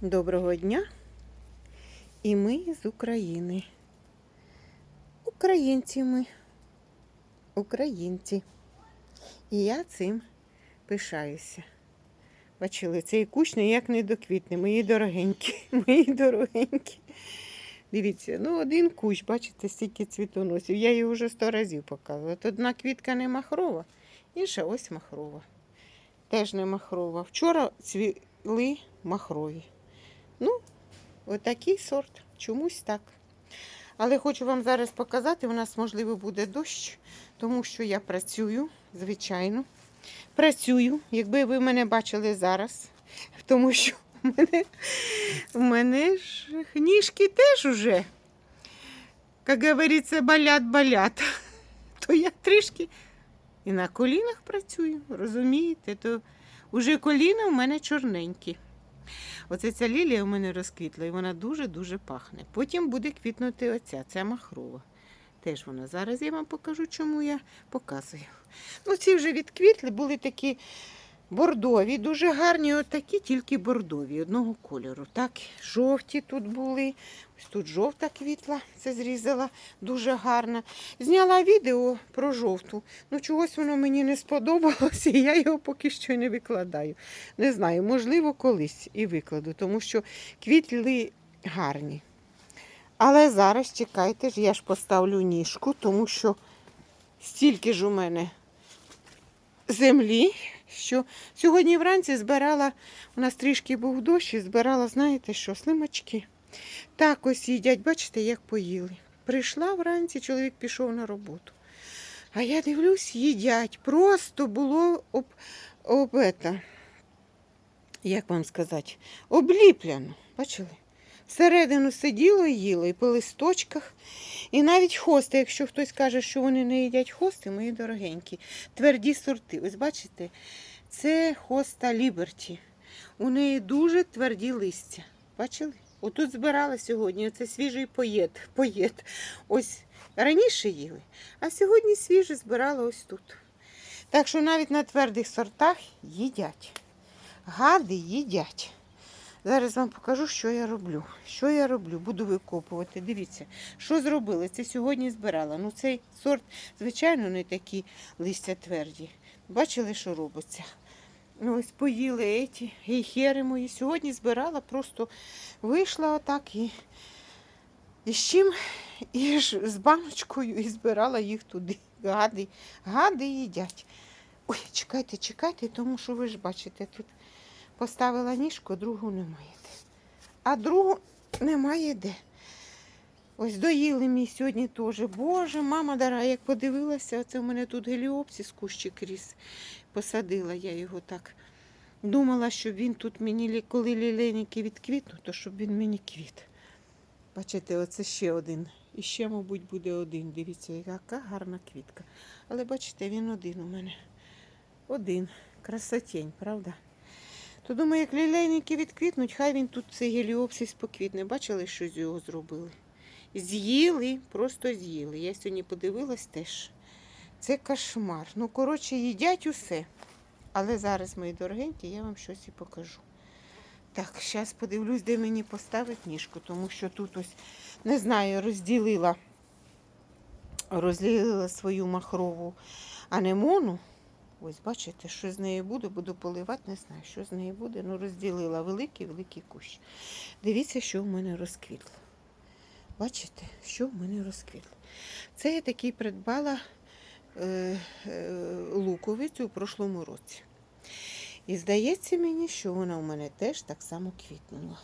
Доброго дня. І ми з України. Українці ми. Українці. І я цим пишаюся. Бачили, цей кущ ніяк не доквітне. Мої дорогенькі, мої дорогенькі. Дивіться, ну один кущ, бачите, стільки цвітоносів. Я її вже сто разів показувала. Тут одна квітка не махрова, інша ось махрова. Теж не махрова. Вчора цвіли махрові. Ну, отакий сорт. Чомусь так. Але хочу вам зараз показати, у нас, можливо, буде дощ, тому що я працюю, звичайно. Працюю, якби ви мене бачили зараз, тому що в мене, в мене ж ніжки теж уже, як говориться, болят-болят. То я трішки і на колінах працюю, розумієте? То вже коліна в мене чорненькі. Оце ця лілія у мене розквітла, і вона дуже-дуже пахне. Потім буде квітнути оця, ця махрова. Теж вона. Зараз я вам покажу, чому я показую. Ну, ці вже відквітли, були такі бордові, дуже гарні, отакі, тільки бордові, одного кольору. Так, жовті тут були. Ось тут жовта квітла, це зрізала, дуже гарна. Зняла відео про жовту. Ну, чогось воно мені не сподобалося, і я його поки що не викладаю. Не знаю, можливо, колись і викладу, тому що квітли гарні. Але зараз чекайте ж, я ж поставлю ніжку, тому що стільки ж у мене землі, що сьогодні вранці збирала, у нас трішки був дощ, і збирала, знаєте що, слимачки. Так ось їдять, бачите, як поїли. Прийшла вранці, чоловік пішов на роботу. А я дивлюсь, їдять. Просто було об, об ета, як вам сказати, обліпляно. Бачили? Всередину сиділо і їло, і по листочках. І навіть хости, якщо хтось каже, що вони не їдять хости, мої дорогенькі, тверді сорти. Ось бачите, це хоста Ліберті. У неї дуже тверді листя. Бачили? Отут збирала сьогодні, оце свіжий поєд. поєд. Ось раніше їли, а сьогодні свіжий збирала ось тут. Так що навіть на твердих сортах їдять. Гади їдять. Зараз вам покажу, що я роблю. Що я роблю? Буду викопувати. Дивіться, що зробили. Це сьогодні збирала. Ну, цей сорт, звичайно, не такі листя тверді. Бачили, що робиться? Ну, Ось поїли еті гейхери мої. Сьогодні збирала, просто вийшла отак і, і з чим? І з баночкою і збирала їх туди. Гади, гади їдять. Ой, чекайте, чекайте, тому що ви ж бачите, тут поставила ніжку, другу немає де. А другу немає де. Ось доїли мій сьогодні теж. Боже, мама дара, як подивилася, оце в мене тут геліопсис кущик ріс. Посадила я його так. Думала, що він тут мені, коли лілейники відквітнуть, то щоб він мені квіт. Бачите, оце ще один. І ще, мабуть, буде один. Дивіться, яка гарна квітка. Але бачите, він один у мене. Один. Красотень, правда? То думаю, як лілейники відквітнуть, хай він тут цей геліопсис поквітне. Бачили, що з його зробили? З'їли, просто з'їли. Я сьогодні подивилась теж. Це кошмар. Ну, коротше, їдять усе. Але зараз, мої дорогенькі, я вам щось і покажу. Так, зараз подивлюсь, де мені поставити ніжку, тому що тут ось, не знаю, розділила, розділила свою махрову анемону. Ось, бачите, що з нею буде, буду поливати, не знаю, що з нею буде. Ну, розділила великий-великий кущ. Дивіться, що в мене розквітло. Бачите, що в мене розквітло. Це я такий придбала е, е, луковицю у прошлому році. І здається мені, що вона у мене теж так само квітнула.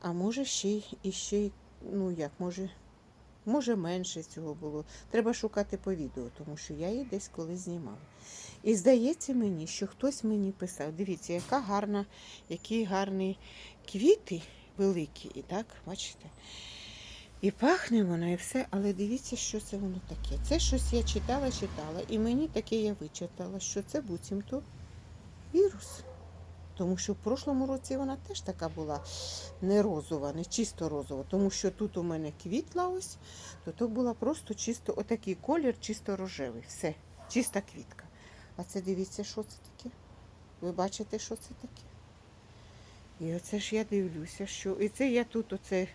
А може ще й і ще ну як, може, може менше цього було. Треба шукати по відео, тому що я її десь колись знімала. І здається мені, що хтось мені писав, дивіться, яка гарна, які гарні квіти великі, і так, бачите? І пахне вона, і все, але дивіться, що це воно таке. Це щось я читала, читала, і мені таке я вичитала, що це буцімто вірус. Тому що в прошлому році вона теж така була не розова, не чисто розова. Тому що тут у мене квітла ось, то то була просто чисто отакий колір, чисто рожевий. Все, чиста квітка. А це дивіться, що це таке? Ви бачите, що це таке? І оце ж я дивлюся, що і це я тут оце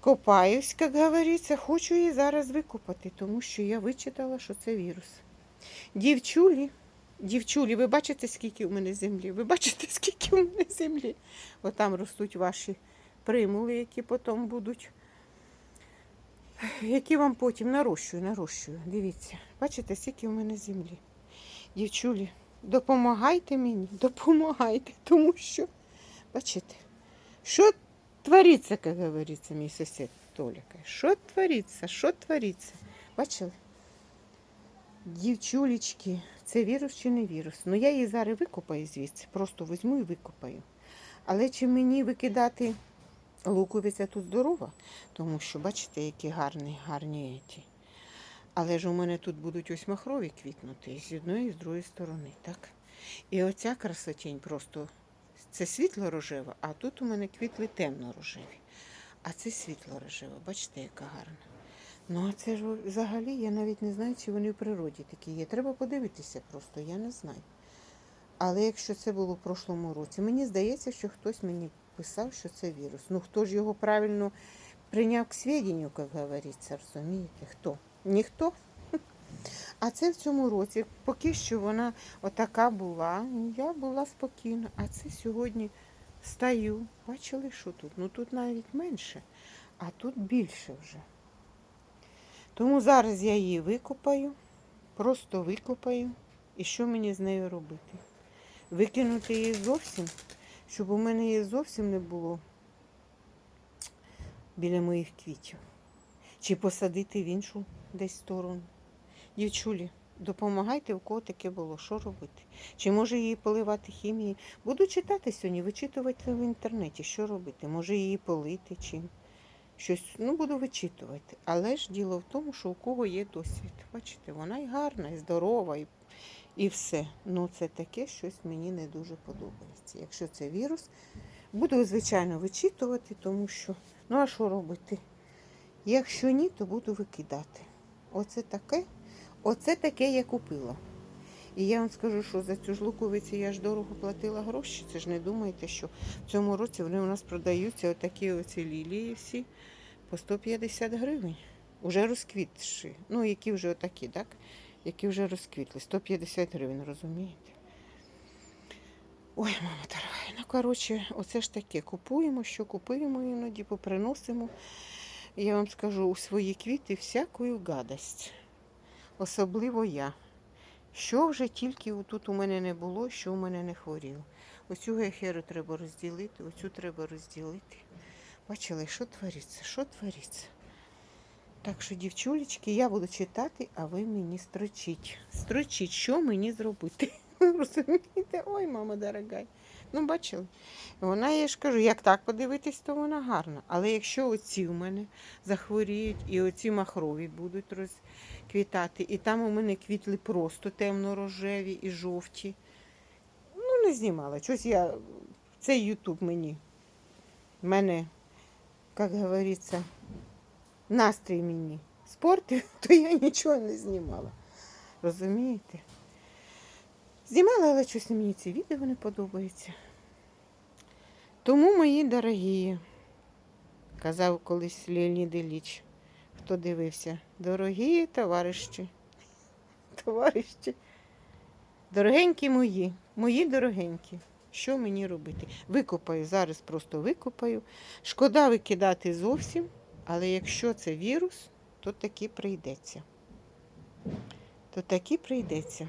копаюсь, як говориться, хочу її зараз викопати, тому що я вичитала, що це вірус. Дівчулі, дівчулі, ви бачите, скільки у мене землі? Ви бачите, скільки у мене землі? Отам ростуть ваші примули, які потім будуть. Які вам потім нарощую, нарощую. Дивіться, бачите, скільки у мене землі. Дівчулі, допомагайте мені, допомагайте, тому що, бачите, що твориться, як говориться, мій сусід Толя. каже, Що твориться, що твориться? Бачили? Дівчулечки, це вірус чи не вірус? Ну я її зараз викопаю звідси, просто візьму і викопаю. Але чи мені викидати луковиця тут здорова? Тому що, бачите, які гарні, гарні еті. Але ж у мене тут будуть ось махрові квітнути з одної і з другої сторони, так? І оця красотінь просто це світло-рожева, а тут у мене квітли темно-рожеві. А це світло-рожева, бачите, яка гарна. Ну, а це ж взагалі я навіть не знаю, чи вони в природі такі є. Треба подивитися просто, я не знаю. Але якщо це було в прошлому році, мені здається, що хтось мені писав, що це вірус. Ну хто ж його правильно прийняв к сведенню, як говориться, розумієте? Хто? Ніхто. А це в цьому році, поки що вона отака була, я була спокійна. А це сьогодні стаю. Бачили, що тут? Ну тут навіть менше, а тут більше вже. Тому зараз я її викопаю, просто викопаю. І що мені з нею робити? Викинути її зовсім, щоб у мене її зовсім не було біля моїх квітів. Чи посадити в іншу десь сторону. Дівчулі, допомагайте, у кого таке було, що робити? Чи може її поливати хімією? Буду читати сьогодні, вичитувати в інтернеті, що робити. Може її полити чим. Щось, ну, буду вичитувати. Але ж діло в тому, що у кого є досвід. Бачите, вона і гарна, і здорова, і, і все. Ну, це таке щось мені не дуже подобається. Якщо це вірус, буду, звичайно, вичитувати, тому що, ну а що робити? Якщо ні, то буду викидати. Оце таке, оце таке я купила. І я вам скажу, що за цю ж луковицю я ж дорого платила гроші. Це ж не думайте, що в цьому році вони у нас продаються отакі оці лілії всі по 150 гривень. Уже розквітші. Ну, які вже отакі, так? Які вже розквітли. 150 гривень, розумієте? Ой, мама дорога. Ну, коротше, оце ж таке. Купуємо, що купуємо іноді, поприносимо. Я вам скажу, у свої квіти всяку гадость. Особливо я. Що вже тільки тут у мене не було, що у мене не хворіло. Оцю гехеру треба розділити, оцю треба розділити. Бачили, що твориться, що твориться. Так що, дівчулечки, я буду читати, а ви мені строчіть. Строчіть, що мені зробити. Розумієте? Ой, мама дорога. Ну, бачили? Вона, я ж кажу, як так подивитись, то вона гарна. Але якщо оці у мене захворіють і оці махрові будуть розквітати, і там у мене квітли просто темно-рожеві і жовті. Ну, не знімала. Щось я. Цей Ютуб мені. В Мене, як говориться, настрій мені спортив, то я нічого не знімала. Розумієте? Знімала, але щось мені ці відео не подобається. Тому, мої дорогі, казав колись Леонід Ілліч, хто дивився, дорогі товариші, товариші, дорогенькі мої, мої дорогенькі, що мені робити? Викопаю, зараз просто викопаю. Шкода викидати зовсім, але якщо це вірус, то таки прийдеться. То таки прийдеться.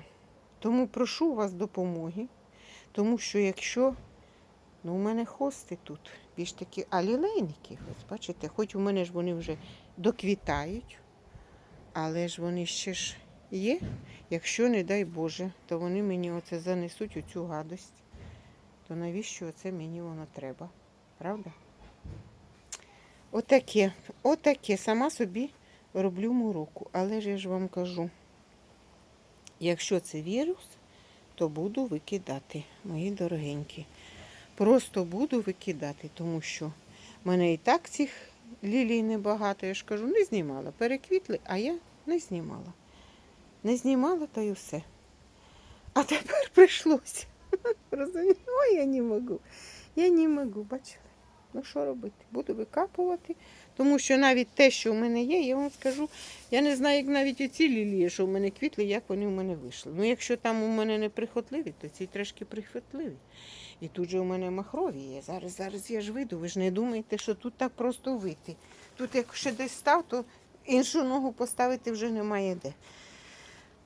Тому прошу вас допомоги, тому що якщо ну, у мене хости тут більш такі алілейники, ось бачите, хоч у мене ж вони вже доквітають, але ж вони ще ж є. Якщо, не дай Боже, то вони мені оце занесуть оцю гадость, то навіщо оце мені воно треба? Правда? Отаке, отаке, сама собі роблю мороку. Але ж я ж вам кажу. Якщо це вірус, то буду викидати, мої дорогенькі. Просто буду викидати, тому що в мене і так цих лілій небагато. Я ж кажу, не знімала. Переквітли, а я не знімала. Не знімала, та й все. А тепер прийшлося. Розумію, Ой, я не можу. Я не можу, бачили. Ну що робити? Буду викапувати, тому що навіть те, що в мене є, я вам скажу, я не знаю, як навіть оці лілії, що в мене квітли, як вони в мене вийшли. Ну, якщо там у мене не прихотливі, то ці трошки прихотливі. І тут же у мене махрові є. Зараз, зараз я ж вийду. Ви ж не думаєте, що тут так просто вийти. Тут, як ще десь став, то іншу ногу поставити вже немає де.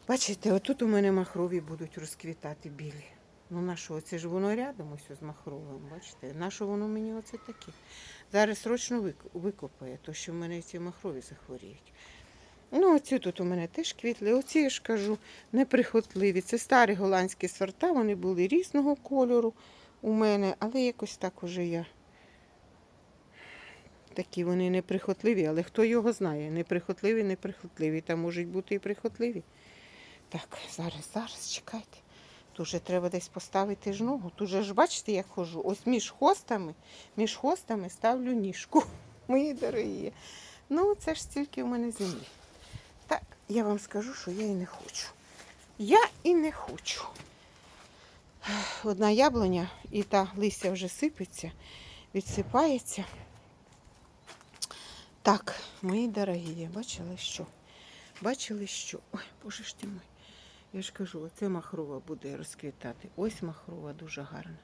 Бачите, отут у мене махрові будуть розквітати білі. Ну на що, це ж воно рядом ось з махровим, бачите? На що воно мені оце таке? Зараз срочно викопає, то що в мене ці махрові захворіють. Ну, оці тут у мене теж квітли. Оці я ж кажу, неприхотливі. Це старі голландські сорта, вони були різного кольору у мене, але якось так уже я. Такі вони неприхотливі, але хто його знає? Неприхотливі, неприхотливі. Там можуть бути і прихотливі. Так, зараз, зараз, чекайте. Тут же треба десь поставити ж ногу. Тут же ж бачите, як хожу. Ось між хостами, між хостами ставлю ніжку. Мої дорогі. Ну, це ж стільки в мене землі. Так, я вам скажу, що я і не хочу. Я і не хочу. Одна яблуня, і та листя вже сипеться, відсипається. Так, мої дорогі, бачили що? Бачили що? Ой, боже ж ти мой. Я ж кажу, оце махрова буде розквітати. Ось махрова дуже гарна.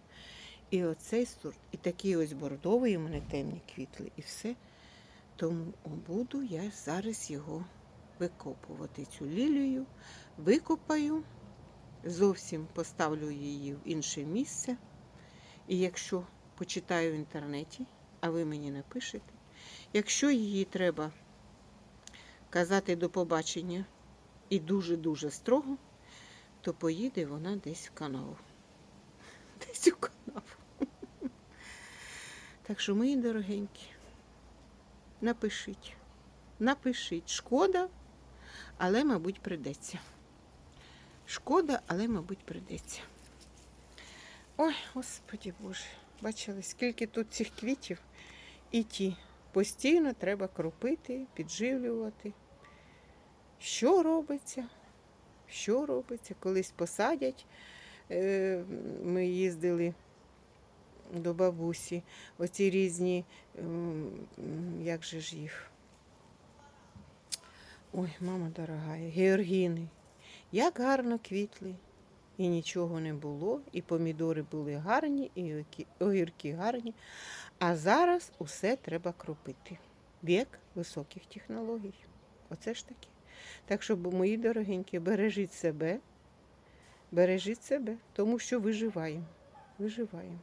І оцей сорт, і такі ось бордові у мене темні квітли, і все. Тому буду я зараз його викопувати. Цю лілію викопаю, зовсім поставлю її в інше місце. І якщо почитаю в інтернеті, а ви мені напишете, якщо її треба казати до побачення і дуже-дуже строго, то поїде вона десь в канаву. Десь у канаву. Так що, мої дорогенькі, напишіть. Напишіть. Шкода, але, мабуть, придеться. Шкода, але, мабуть, придеться. Ой, господі Боже, бачили, скільки тут цих квітів і ті. Постійно треба кропити, підживлювати. Що робиться? Що робиться? Колись посадять. Е, Ми їздили до бабусі. Оці різні, як же ж їх? Ой, мама дорога, георгіни. Як гарно квітли. І нічого не було, і помідори були гарні, і огірки гарні. А зараз усе треба кропити. Вік високих технологій. Оце ж таке. Так що, мої дорогенькі, бережіть себе, бережіть себе, тому що виживаємо. Виживаємо.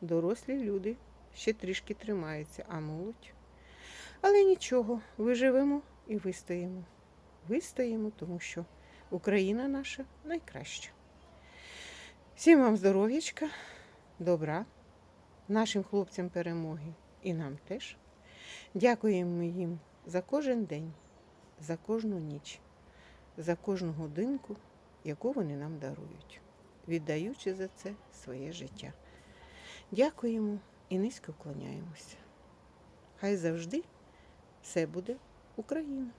Дорослі люди ще трішки тримаються, а молодь. Але нічого, виживемо і вистоїмо. Вистоїмо, тому що Україна наша найкраща. Всім вам здоров'ячка, добра, нашим хлопцям перемоги і нам теж. Дякуємо їм за кожен день, за кожну ніч, за кожну годинку, яку вони нам дарують, віддаючи за це своє життя. Дякуємо і низько вклоняємося. Хай завжди все буде Україна.